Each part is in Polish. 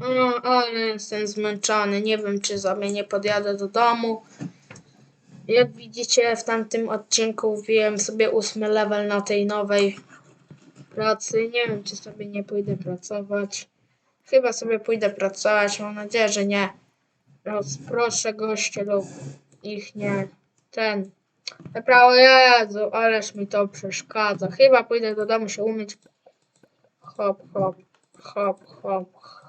O, ale jestem zmęczony. Nie wiem, czy sobie nie podjadę do domu. Jak widzicie, w tamtym odcinku wbiłem sobie ósmy level na tej nowej pracy. Nie wiem, czy sobie nie pójdę pracować. Chyba sobie pójdę pracować. Mam nadzieję, że nie rozproszę gości lub ich nie ten. Naprawdę, Jezu, ależ mi to przeszkadza. Chyba pójdę do domu się umyć. Hop, hop, hop, hop, hop.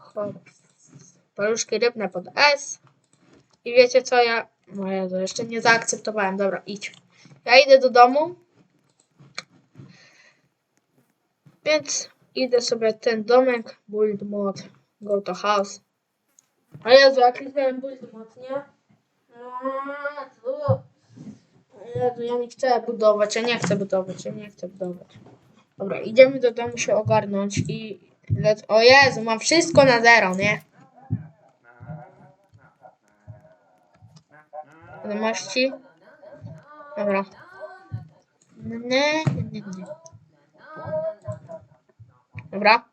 Paluszki rybne pod S. I wiecie co ja... No Jezu, jeszcze nie zaakceptowałem. Dobra, idź. Ja idę do domu. Więc idę sobie ten domek. Build mod. Go to house. A Jezu, jak kliknąłem build mod, nie? Jezu. Jezu, ja nie chcę budować, ja nie chcę budować, ja nie chcę budować. Dobra, idziemy do domu się ogarnąć i... O Jezu, mam wszystko na zero, nie? Wiadomości. Dobra. Nie, nie, nie, nie. Dobra.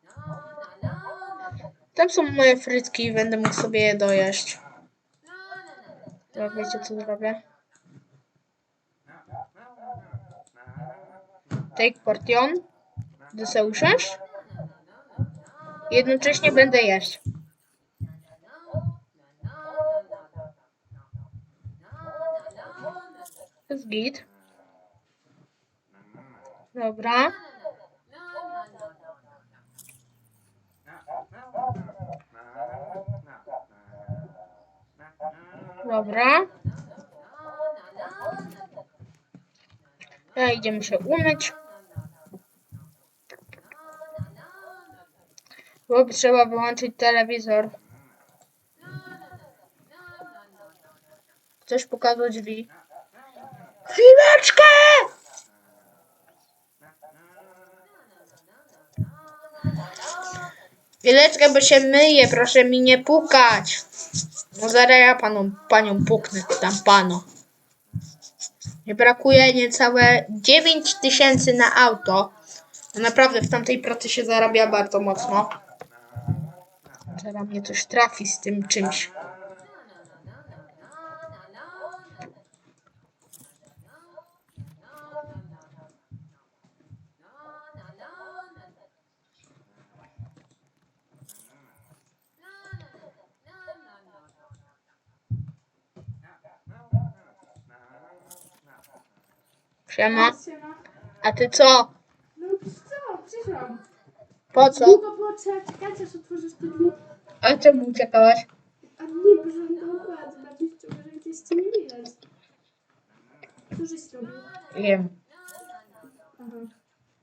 Tam są moje frytki i będę mógł sobie je dojeść. Teraz wiecie co zrobię? Take portion. Gdy se usiąść. Jednocześnie będę jeść. Jest. Dobra. Dobra. Ja idziemy się umyć. Bo trzeba wyłączyć telewizor. Ktoś pokazał drzwi. Chwileczkę! Chwileczkę, bo się myję, proszę mi nie pukać. No zaraz ja paną, panią puknę, tam panu. Nie brakuje niecałe 9 tysięcy na auto. Naprawdę w tamtej pracy się zarabia bardzo mocno. Zaraz mnie coś trafi z tym czymś. Siema. A ty co? No co, przyszłam. Po co? Długo było trzeba czekać, aż otworzysz te drzwi. A czemu uciekałaś? A nie, bo to układ zobaczyć, czy może gdzieś cię nie widać. Co żeś zrobił? Wiem. Aha.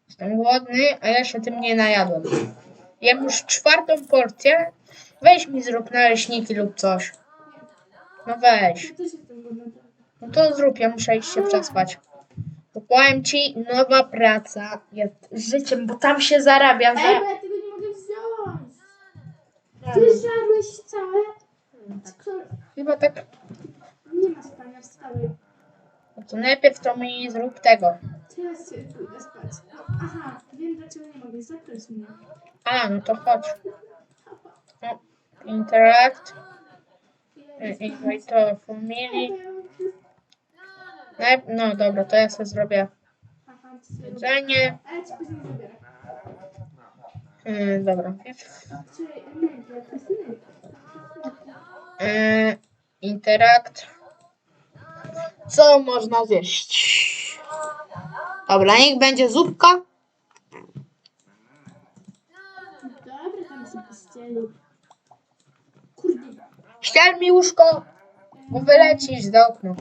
Jestem głodny, a ja się tym nie najadłem. Jem już czwartą porcję. Weź mi zrób naleśniki lub coś. No weź. Ja też jestem głodna. No to zrób, ja muszę iść się przespać. Bo powiem ci, nowa praca jest życiem, bo tam się zarabia. Ej, Za... bo ja tego nie mogę wziąć. Ty żarłeś całe? Co? Chyba tak. Nie ma spania, wstałej. No to najpierw to mi zrób tego. Teraz się pójdę spać. Aha, wiem dlaczego nie mogę, zaproś mnie. A, no to chodź. No, interact. Invite to family. Naj- No dobra, to ja sobie zrobię Aha, ty jedzenie. Ci później zabiorę. Yy, dobra. Yy, interact. Co można zjeść? Dobra, niech będzie zupka. Dobra, tam się pościeli. Kurde, Ściel mi łóżko, bo wylecisz z okna.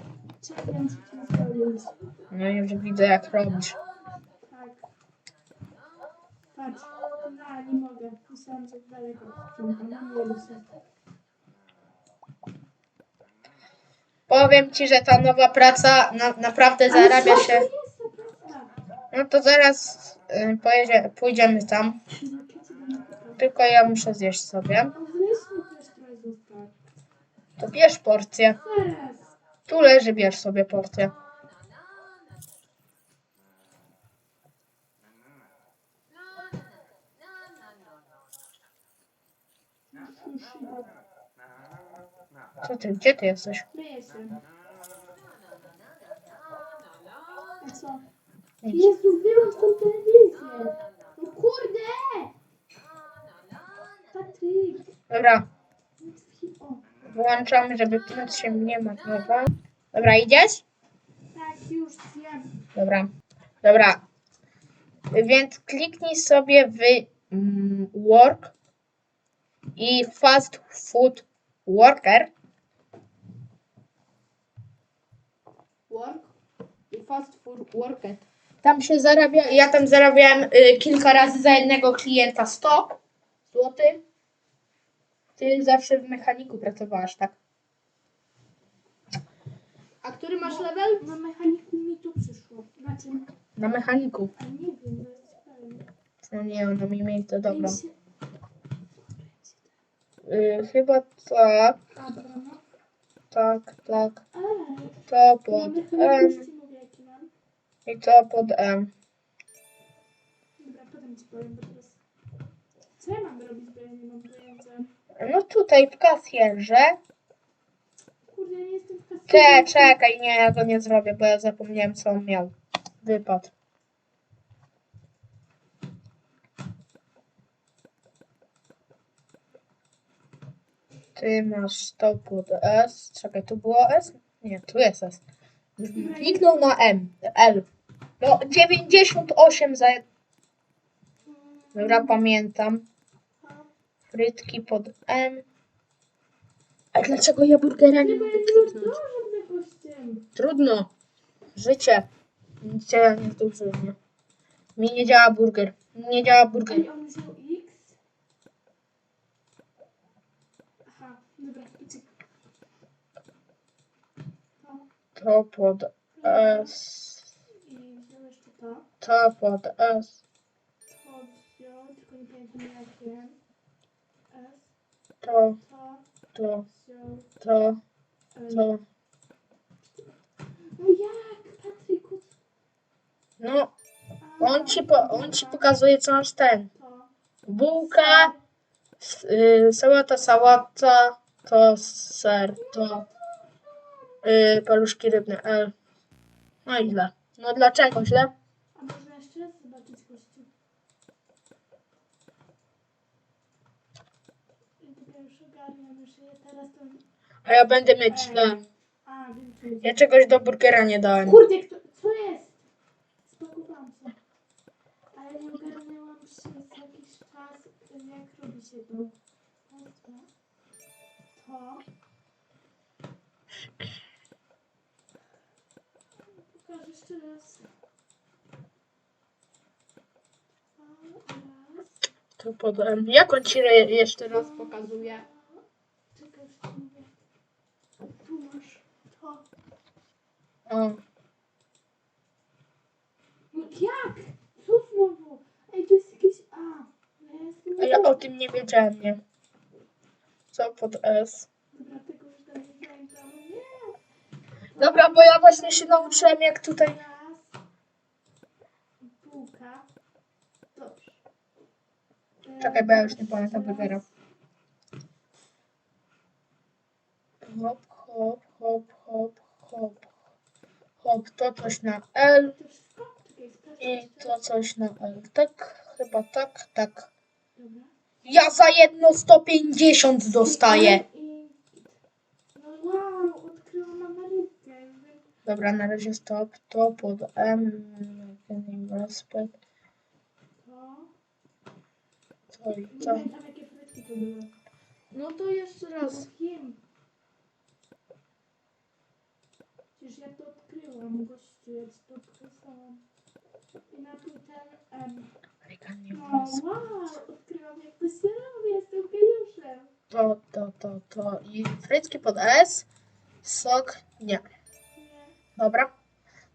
czekam, co ci zrobić. No już widzę jak robisz. Tak. Patrz. No, nie mogę. Myślałam, że daleko. No. Powiem ci, że ta nowa praca na, naprawdę zarabia się. No to zaraz yy, pojedzie, pójdziemy tam. Tylko ja muszę zjeść sobie. O, weź mi też trochę zostaw. To bierz porcję. Tu leży, bierz sobie porcję. Już idę. Co ty, gdzie ty jesteś? Myję się. A co? Jezu, wyłącz tą telewizję! No kurde! Patryk! Dobra, O, włączam, żeby prąd się nie marnował. Dobra, idziesz? tak, już wiem. Dobra, dobra. Więc kliknij sobie w mm, work i fast food worker. Work i fast food worker. Tam się zarabia, ja tam zarabiałem y, kilka razy za jednego klienta 100 zł. Ty zawsze w mechaniku pracowałaś, tak? A który masz level? Na mechaniku mi tu przyszło. Znaczy, Na mechaniku. a nie wiem, to jest. No nie, ona mi mieli to dobra. Mi się- Y, chyba tak, dobra, no. Tak, tak. To pod M i to pod M. Dobra, potem ci powiem, bo teraz... Co ja mam robić, bo ja nie mam pojęcia. No tutaj w kasjerze. Kurde, ja nie jestem w kasy. Cze, czekaj, nie, ja go nie zrobię, bo ja zapomniałem co on miał. Wypad. Ty masz to pod S. Czekaj, tu było S? Nie, tu jest S. Kliknął na M. L. No, 98 za... Dobra, pamiętam. Frytki pod M. A dlaczego ja burgera nie mogę kliknąć? Trudno. Życie. Nic ja nie zdążyłem. nie? Mi nie działa burger. Mi nie działa burger. Ej, on wziął X. Aha, dobra, uciek. To. Pod S. I jeszcze to. To pod S. To wziął, tylko nie pamiętam jakie. S. To, To to, wziął. to. No jak, Patryku? No, on ci, po, on ci pokazuje co masz ten. To. Bułka, s- y, sałata, sałata, to ser, to y, paluszki rybne L. No i źle. No dlaczego źle? A można jeszcze raz zobaczyć gościu? Ja już ogarniam, teraz to... A ja będę mieć źle. A, wiem. Ja czegoś do burgera nie dałem. Kurde, kto, co jest? Spakowałam się. Ale nie ogarnęłam przez jakiś czas, jak robi się to. Dobra. To. Pokażę jeszcze raz. To raz. To pod M. Jak on ci re- jeszcze raz pokazuje? Czekaj, już ci mówię. Tu masz to. O. No jak? Co znowu? Ej, to jest jakieś... A, no ja jestem... A ja o tym nie wiedziałem, nie? Co pod S? Dobra, tego już tam nie pamiętam. Nie! Dobra, bo ja właśnie się nauczyłem jak tutaj... Bułka. Dobrze. E, Czekaj, bo ja już nie pamiętam burgera. Hop, hop, hop, hop, hop. Hop, to coś na L i to coś na L. Tak, chyba tak, tak. Ja za jedno 150 dostaję. I... No wow, odkryłam Amerykę. Dobra, na razie stop. To pod M. Respekt. To... To i Nie to. pamiętam, jakie frytki to były. No to jeszcze raz. Wiem. Przecież ja to odkryłam, gościu, ja ci to odkryłam. I napój ten... Um, Amerykanie no wow, odkryłam jak to się robi, jestem geniuszem. To, to, to, to. I frytki pod S. Sok. Nie. Dobra.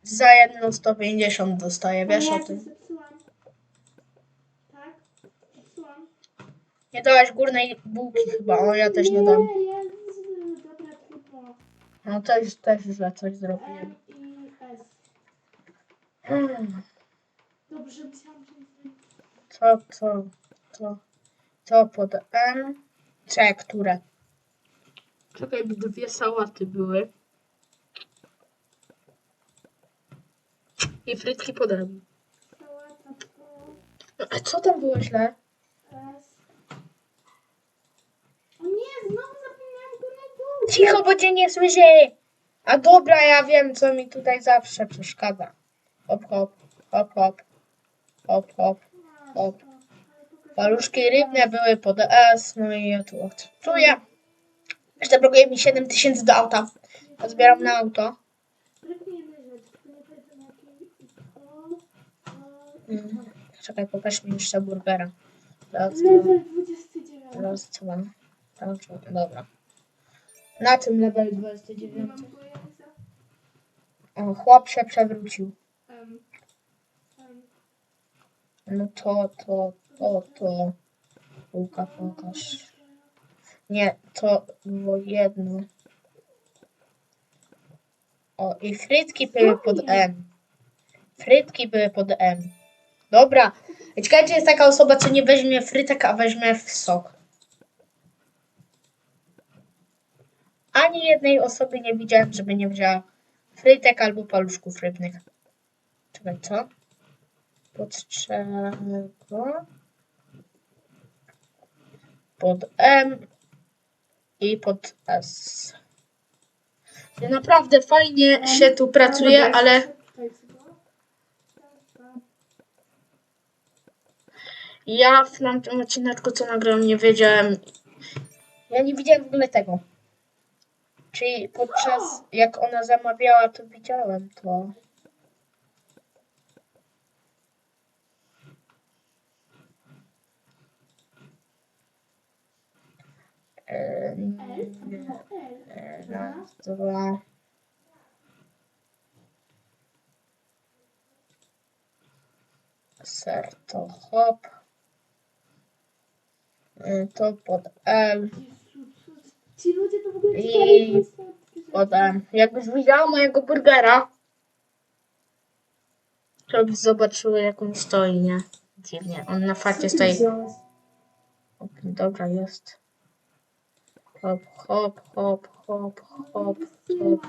Za jedno 150 dostaję, wiesz ja o to tym. zepsułam. Tak? Zepsułam. Nie dałaś górnej bułki chyba, o ja też nie dam. Nie, Jezu, dobra, trudno. No też, też źle coś zrobiłem. M i S. Hmm, Dobrze, myślałam, że... To, to, to, to pod M. Czekaj, które? Czekaj, by dwie sałaty były. I frytki podam. A co tam było źle? O nie, znowu zapomniałam go na dół. Cicho, bo cię nie słyszy! A dobra, ja wiem, co mi tutaj zawsze przeszkadza. Hop, hop, hop, hop. Hop, hop. Hop. Paluszki rybne były pod S, no i ja tu akceptuję. Jeszcze brakuje mi 7000 do auta. Ja zbieram na auto. Brakuje jedna rzecz, tylko nie pamiętam jakiej. O, Czekaj, pokaż mi jeszcze burgera. Raz, dwa, Level 29. raz, dwa. Raz, dwa. Dobra. Na czym level Nie 29? mam pojęcia. O, chłop się przewrócił. Um, No to, to, to, to. Łuka, pokaż. Nie, to było jedno. O, i frytki były pod M. Frytki były pod M. Dobra. Ciekawe, jest taka osoba, co nie weźmie frytek, a weźmie w sok. Ani jednej osoby nie widziałem, żeby nie wzięła frytek albo paluszków rybnych. Czekaj, co? Pod czego? Pod M i pod S. Naprawdę fajnie się tu pracuje, ale ja w tamtym odcineczku, co nagrałem, nie wiedziałem. Ja nie widziałem w ogóle tego. Czyli podczas jak ona zamawiała, to widziałem to. Było L. Raz, dwa. Ser to hop. Y, To pod L. Jezus, Ci ludzie to w ogóle I czytali podstawki rzeczy. Pod M. Jakbyś widziała mojego burgera, to byś zobaczyła jak on stoi, nie? Dziwnie. On na ty stoi. dobra, jest. Hop, hop, hop, hop, hop, hop,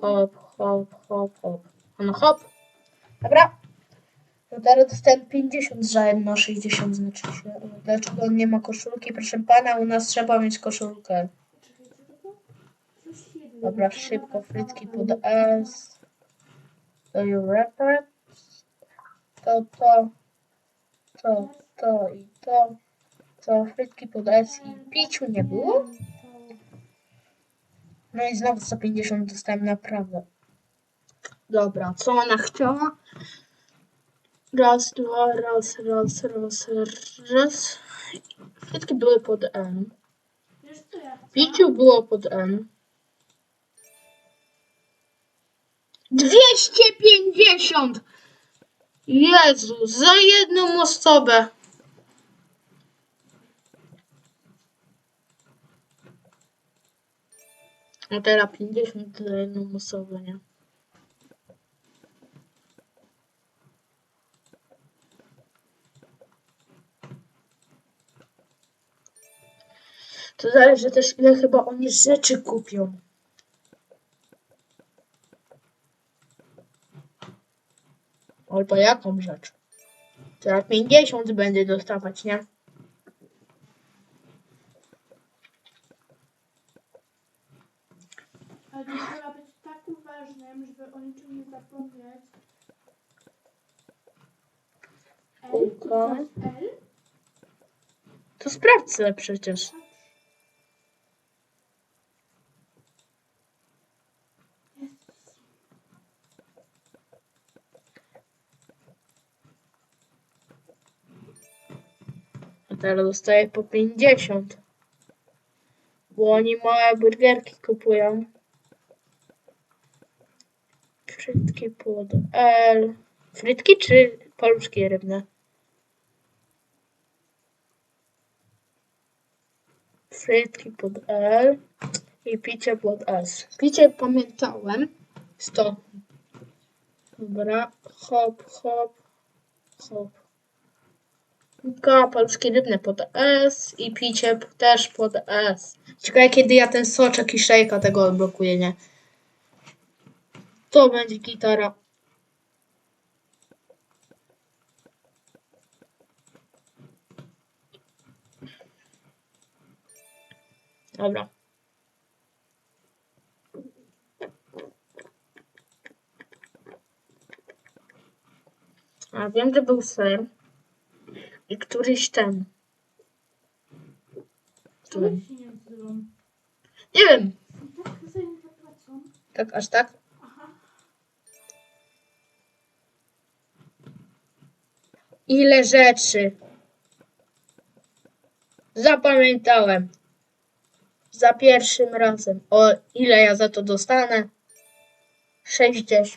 hop, hop, hop, hop. No hop. Dobra. Teraz dostałem 50 za jedno 60 znaczy się. Dlaczego on nie ma koszulki? Proszę pana, u nas trzeba mieć koszulkę. Dobra, szybko, frytki pod S. Do you rapper? To, to, to, to i to. To frytki pod S i piciu nie było? No i znowu 150 dostałem naprawdę. Dobra, co ona chciała? Raz, dwa, raz, raz, raz, raz. Frytki były pod chcę? Piciu było pod M. 250! Jezu, za jedną osobę. No teraz 50 za jedną osobę, nie? To zależy też ile chyba oni rzeczy kupią. Albo jaką rzecz. Teraz 50 będę dostawać, nie? Ale to trzeba być tak uważnym, żeby o niczym nie zapomnieć. L, Kółko. to L? To sprawdź przecież. Teraz dostaję po 50. Bo oni małe burgerki kupują. Frytki pod L. Frytki czy paluszki rybne? Frytki pod L i picie pod S. Picie pamiętałem. 100. Dobra. Hop, hop, hop. Piłka, paluszki rybne pod S i picie też pod S. Ciekawe kiedy ja ten soczek i szejka tego odblokuję, nie? To będzie gitara. Dobra. A wiem, że był ser. I któryś ten. Czemu Który? się nie odzywam? Nie wiem. I tak za nie zapłacą. Tak, aż tak? Aha. Ile rzeczy. Zapamiętałem. Za pierwszym razem. O ile ja za to dostanę? 60.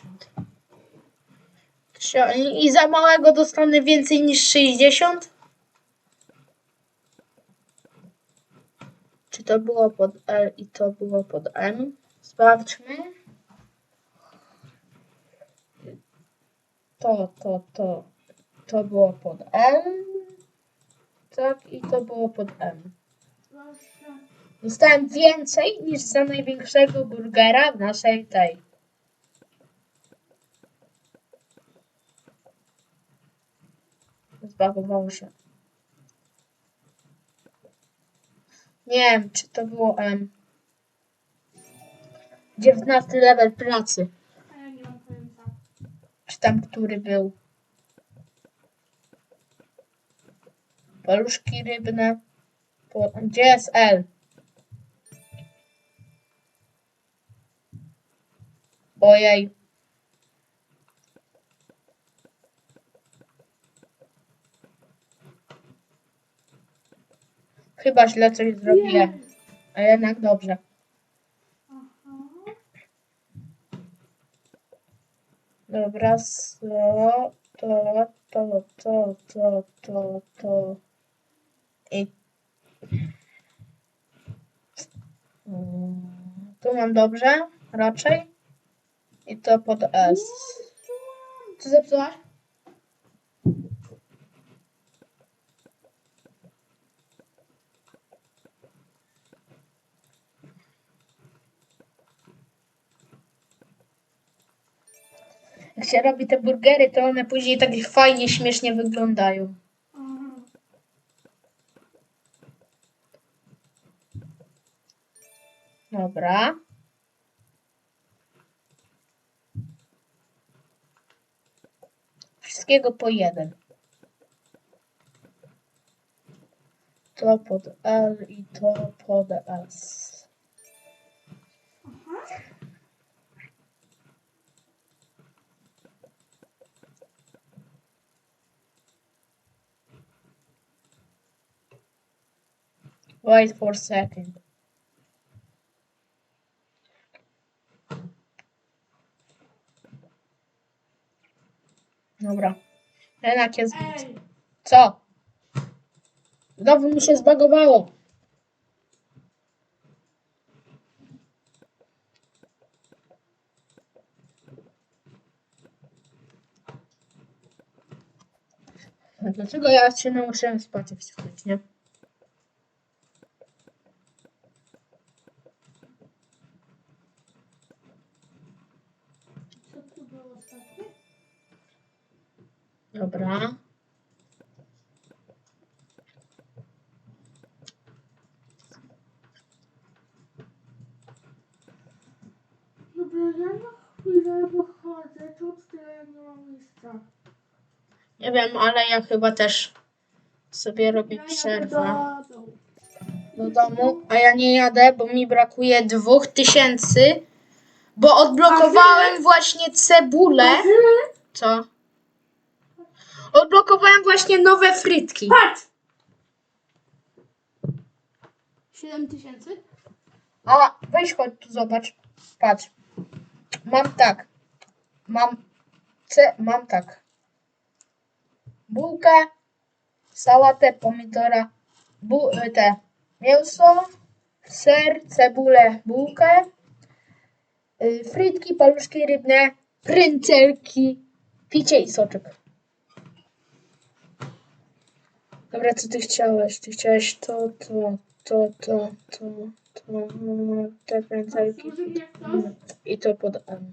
I za małego dostanę więcej niż 60? Czy to było pod L i to było pod M? Sprawdźmy. To, to, to. To było pod M. Tak, i to było pod M. Dostałem więcej niż za największego burgera w naszej tej. Zbagowało się. Nie wiem, czy to było M. 19 level pracy. A ja nie mam pojęcia. Czy tam który był? Paluszki rybne. Po- Gdzie jest L? Ojej. Chyba źle coś zrobiłem, a jednak dobrze. Dobra, so, to, to, to, to, to, to i tu mam dobrze, raczej. I to pod S. Co zepsułaś? Jak się robi te burgery, to one później tak fajnie, śmiesznie wyglądają. Dobra. Wszystkiego po jeden. To pod L i to pod S. Aha. Wait for second. Dobra. Jednak jest. Co? Znowu mi się zbagowało. Dlaczego ja się nauczyłem spać wsłuchać, nie? Co tu było ostatnie? Dobra. Dobra, ja na chwilę wychodzę. Tu tyle nie mam miejsca. Nie wiem, ale ja chyba też sobie robię przerwę do domu. do domu, a ja nie jadę, bo mi brakuje dwóch tysięcy, bo odblokowałem właśnie cebulę. Co? Odblokowałem właśnie nowe frytki. Patrz! 7 tysięcy? A, weź chodź tu zobacz. Patrz. Mam tak. Mam ce, mam tak. Bułkę, sałatę, pomidora, bu, y, te mięso, ser, cebulę, bułkę, y, frytki, paluszki rybne, pryncelki, picie i soczek. Dobra, co ty chciałeś? Ty chciałeś to, to, to, to, to, to, te ktoś? i to pod M.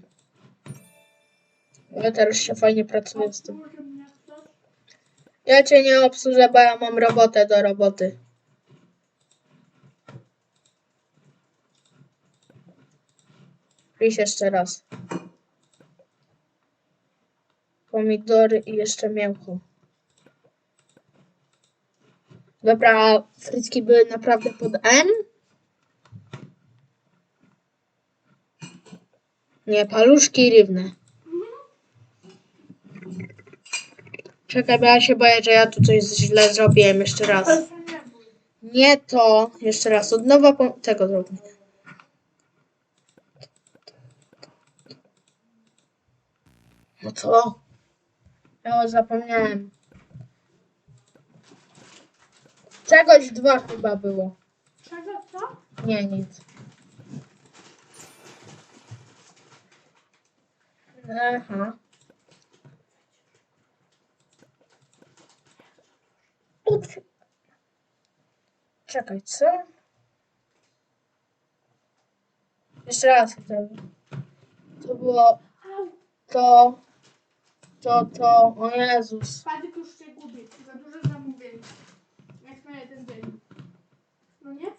Ale teraz się fajnie pracuje z tym. Ja cię nie obsłużę, bo ja mam robotę do roboty. Pisz jeszcze raz. Pomidory i jeszcze mięcho. Dobra, frytki były naprawdę pod M? Nie, paluszki rywne. Czekaj, bo ja się boję, że ja tu coś źle zrobiłem jeszcze raz. Nie to. Jeszcze raz. Od nowa po... tego zrobię. No co? Ja zapomniałem. Czegoś dwa chyba było. Czego co? Nie, nic. Aha. Czekaj, co? Jeszcze raz to. To było to, to, to, o Jezus. Patyk już się gubi. Za dużo zamówień. Jak na jeden dzień. No nie?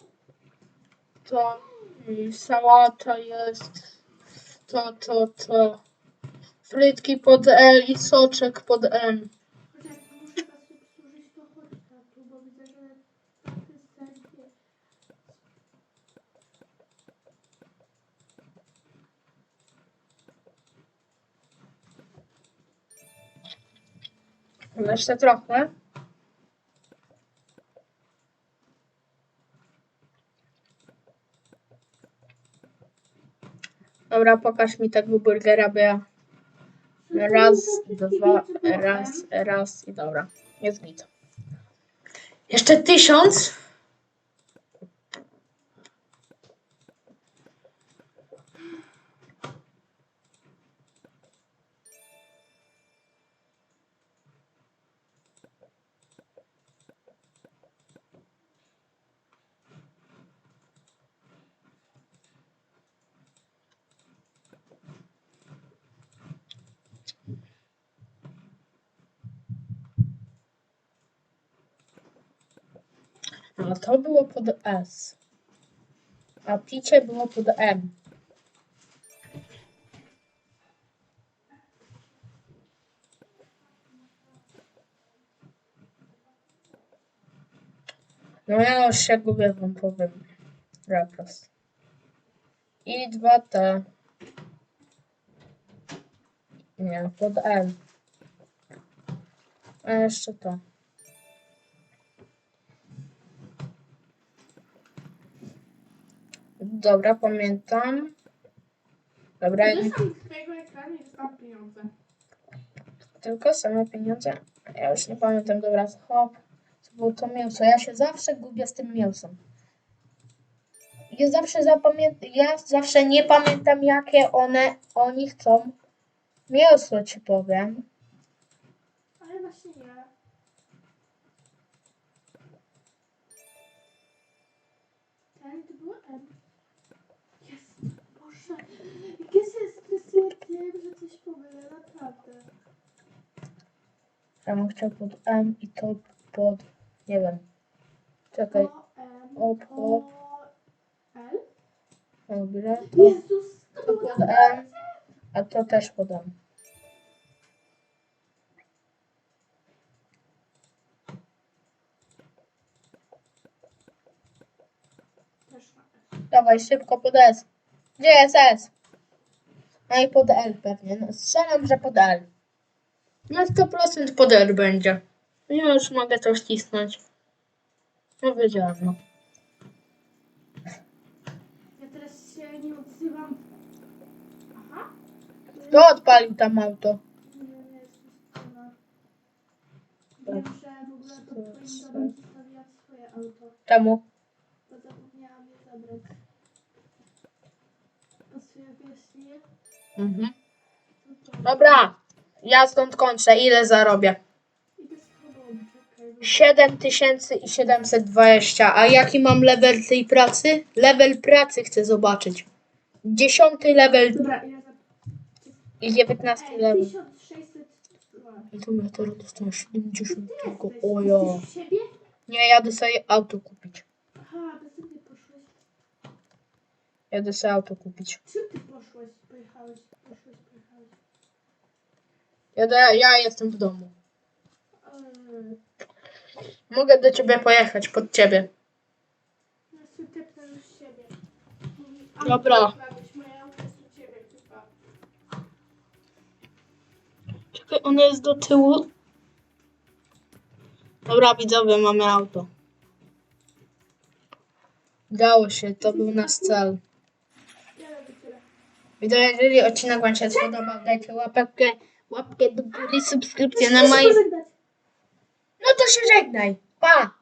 To mm, sałata jest, to, to, to. Frytki pod L i soczek pod M. Chociaż muszę was obsłużyć, to chodź na tu, bo widzę, że asystent jest. Jeszcze trochę. Dobra, pokaż mi tego burgera, bo ja raz, dwa, raz, raz i dobra. Jest git. Jeszcze tysiąc. A to było pod S. A picie było pod M. No ja już się gubię, wam powiem. Rapros. I 2T. Nie, pod L. A jeszcze to. Dobra, pamiętam. Dobra, z twojego ekranu dostałam pieniądze. tylko same pieniądze. Ja już nie pamiętam, dobra, hop. To było to mięso. Ja się zawsze gubię z tym mięsem. Ja zawsze zapamiętam, ja zawsze nie pamiętam, jakie one, oni chcą. Mięso ci powiem. Ale właśnie nie. Pomylę, naprawdę. Ja bym chciał pod M i to pod, nie wiem. Czekaj, O, M, Op, O, op. L. dobra. To, Jezus, to to było pod naprawdę. M, a to też pod M. Też na S. Dawaj, szybko pod S. Gdzie jest S? No i pod L pewnie. No, strzelam, że pod L. Na 100% pod L będzie. Ja już mogę to wcisnąć. No wiedziałam, no. Ja teraz się nie odzywam. Aha. Kto odpalił tam auto? Nie, nie jest pustyna. Wiem, że w ogóle pod twoim domem zostawiłam swoje auto. Czemu? Bo zapomniałam je zabrać. Pasuje wyjaśnienie? Mhm. Dobra, ja stąd kończę. Ile zarobię? idę z tobą, czekaj. 7720. A jaki mam level tej pracy? Level pracy chcę zobaczyć. Dziesiąty level Dobra, ja za... i dziewiętnasty Ej, level. 1600... I to ja teraz dostałem 70 Ty tylko. Jesteś w siebie? Nie, jadę sobie auto kupić. Aha, bez ty poszłeś. Jadę sobie auto kupić. Czy ty poszłeś? Pojechałeś, poszłeś, pojechałeś. Jadę, ja jestem w domu. Mogę do ciebie pojechać, pod ciebie. Ja się tepnę już siebie. Dobra. Auto ma być, Moje auto jest u ciebie chyba. Czekaj, ono jest do tyłu. Dobra, widzowie, mamy auto. Udało się, to był nasz cel. Widzowie, jeżeli odcinek Wam się spodobał, dajcie łapkę, łapkę do góry, subskrypcję na moim... No to się żegnaj. Pa!